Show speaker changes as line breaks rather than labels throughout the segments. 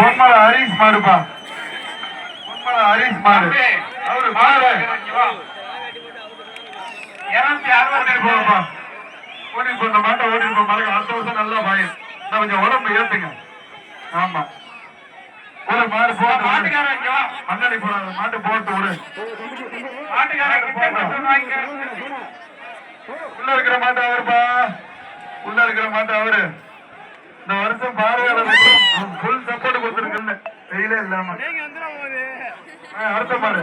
பொன்மலை ஹரிஸ் மாடுப்பா. பொன்மலை ஹரிஸ் மாடு. அவரு மாடு.
இருநூத்தி அறுபத்தி
போங்கப்பா ஓட்டிட்டு போன மாட்டை ஓட்டிட்டு போ மறக்க அடுத்த வருஷம் நல்லா பாயும். நான் கொஞ்சம் உடம்பு ஏத்துங்க. ஆமா. ஒரு மாடு போட்டு
வா.
மண்ணடி போடாத. மாட்டு போட்டு விடு.
வாங்கிக்க.
உள்ள இருக்கிற மாட்டு அவருப்பா. உள்ள இருக்கிற மாட்டு அவரு. இந்த வருஷம் பார்வையாளர் ஃபுல் சப்போர்ட் கொடுத்துருக்குன்னு வெயிலே இல்லாம. ஆ, அடுத்த மாடு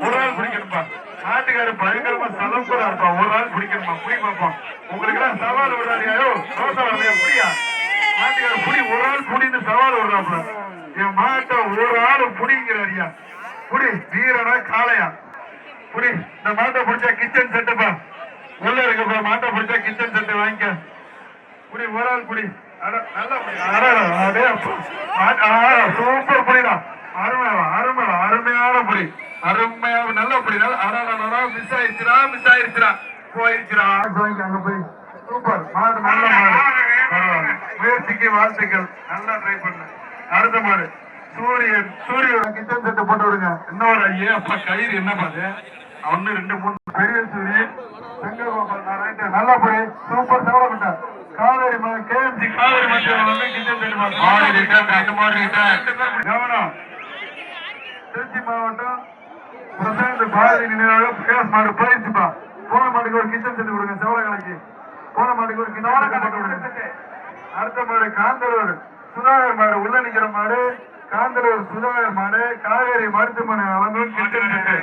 ஒரு ஆள் பிடிக்கணும்பா நாட்டுக்காரு பயங்கரமா சலம்பரா இருப்பா. ஒரு ஆள் பிடிக்கணுமா புடி பார்ப்போம் உங்களுக்கு எல்லாம் சவால் விடுறாடியாயோ ரோசா வரலையா புடியா? நாட்டுக்கார புடி ஒரு ஆள் புடின்னு சவால் விடுறாப்புல. என் மாட்டை ஒரு ஆள் புடிங்கிறாரியா. புடி வீரனா காளையா? புடி இந்த மாட்டை பிடிச்சா கிச்சன் செட்டுப்பா உள்ள இருக்கப்பா மாட்டை பிடிச்சா கிச்சன் செட்டு வாங்கிக்க. புடி ஒரு ஆள் புடி. சூப்பர் புடிடா அருமையா அருமையா அருமையான புடி அருமையா நல்ல புடி நல்ல அடா மிஸ் ஆயிடுச்சுடா மிஸ் ஆயிடுச்சுடா போயிடுச்சுடா வாங்கி அங்க போய். சூப்பர். மாடு நல்ல மாடு. முயற்சிக்கு வாழ்த்துக்கள். நல்லா ட்ரை பண்ண. அடுத்த மாடு. சூரியன் சூரியன். கிச்சன் செட்டு போட்டு விடுங்க. இன்னொரு ஐயே அப்பா கயிறு என்ன பாது? ஒன்னு ரெண்டு மூணு. பெரிய சூரியன். செங்ககோபால் நாராயணன். நல்லா போய் சூப்பர். தவறப்பட்ட காவேரி கேஎம்சி காவேரி மத்தியம் வந்து கிச்சன் செட்டு மாடு ரிட்டர்ன் ரெண்டு மாடு ரிட்டர்ன் கவனம் திருச்சி மாவட்டம் பிரசாந்த் பாரதி நினைவாக பிரகாஷ் மாடு போன மாட்டுக்கு ஒரு கிச்சன் செட்டு கொடுங்க போன மாட்டுக்கு ஒரு கிச்சன் விடுங்க அடுத்த மாடு காந்தலூர் சுதாகர் மாடு. உள்ள நிக்கிற மாடு காந்தலூர் சுதாகர் மாடு. காவேரி மருத்துவமனை வழங்கும் கிச்சன் செட்டு.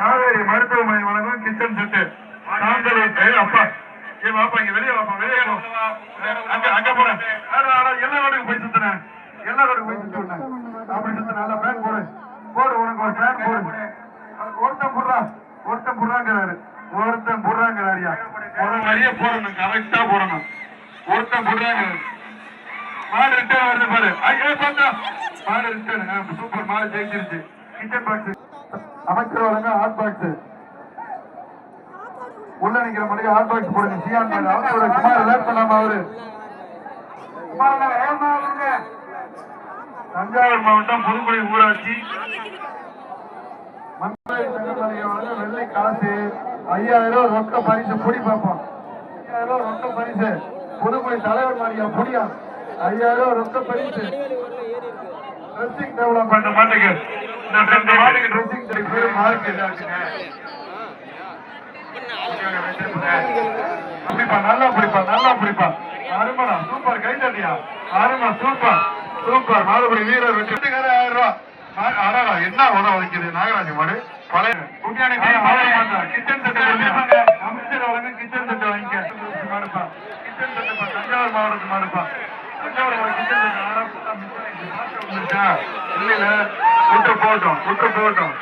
காவேரி மருத்துவமனை வழங்கும் கிச்சன் செட்டு காந்தலூர் ஏய் அப்பா ஏ வாப்பா இங்க வெளியே வாப்பா வெளியே போ அங்க அங்க போறேன். எல்லா ரோடுக்கு போய் சுத்தினேன் எல்லா ரோடுக்கு போய் சுத்தி விட்டேன் அப்படி சுத்தின நல்லா ஃபேன் போடு. போடு உனக்கு ஒரு ஃபேன் போடு. ஒருத்தன் புடுறா. ஒருத்தன் புடுறாங்கிறாரு. ஒருத்தன் புடுறாங்கிறாரியா ஒரு வழியே போடணும் கரெக்டா போடணும். ஒருத்தன் புடுறாங்கிறாரு. மாடு ரிட்டர்ன் வருது பாரு. ஐயோ பார்த்தா மாடு ரிட்டர்ன் சூப்பர் மாடு ஜெயிச்சிருச்சு. கிச்சன் பாக்ஸ் அமைச்சர் வழங்க ஹாட் பாக்ஸ் உள்ள நிக்கிற மாதிரி ஹாட் பாக்ஸ் போடுங்க சியான் மாடு அவரோட குமார் லேட் பண்ணாம அவரு. தஞ்சாவூர் மாவட்டம் புதுக்குடி ஊராட்சி. மந்திரி சங்கமளிகை வெள்ளை காசு ஐயாயிரம் ரூபாய் ரொக்க பரிசு புடி பார்ப்போம். ஐயாயிரம் ரூபாய் ரொக்க பரிசு. புதுக்குடி தலைவர் மாளிகை புடியா? ஐயாயிரம் ரூபாய் ரொக்க பரிசு. ட்ரெஸ்ஸிங் டெவலப்மெண்ட் மாட்டுக்கு. இந்த ரெண்டு மாட்டுக்கு ட்ரெஸ்ஸிங் மார்க்கெட் ஆச்சுங்க நல்லா பிடிப்பா நல்லா பிடிப்பா. அருமடா சூப்பர் கை தட்டியா? அருமா சூப்பர் சூப்பர். மாதபடி வீரர் வெற்றிக்கார ஆயிரம் ரூபாய் என்ன உதவ வைக்குது நாகராஜ மாடு. பழைய குட்டியான கிச்சன் செட் அமைச்சர் வழங்க கிச்சன் செட் வாங்கிக்க. மாடுப்பா. கிச்சன் செட்டுப்பா தஞ்சாவூர் மாவட்டத்து மாடுப்பா. தஞ்சாவூர் மாவட்டம் கிச்சன். மாற்றம் வந்துருச்சா? இல்லைல விட்டு போட்டோம் விட்டு போட்டோம்.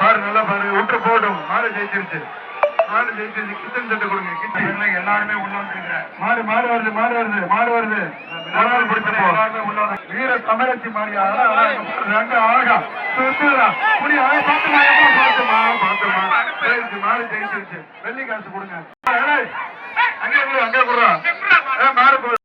பாரு நல்லா பாரு விட்டு போட்டும் மாடு ஜெயிச்சிருச்சு. மாடு ஜெயிச்சிருச்சு. கிச்சன் செட்டு கொடுங்க கிச்சன். எல்லாருமே உள்ள வந்துருங்க. மாடு மாடு வருது மாடு வருது மாடு வருது. ஒரு ஆள் பிடிச்சு போ வீர தமிழச்சி மாடியா ரெண்டு அழகா. சுத்துறா. புடி அழகா பாத்துமா பாத்துமா பாத்துமா ஜெயிச்சு மாடு ஜெயிச்சிருச்சு. வெள்ளி காசு கொடுங்க. அங்கே அங்கே கொடுறா. மாடு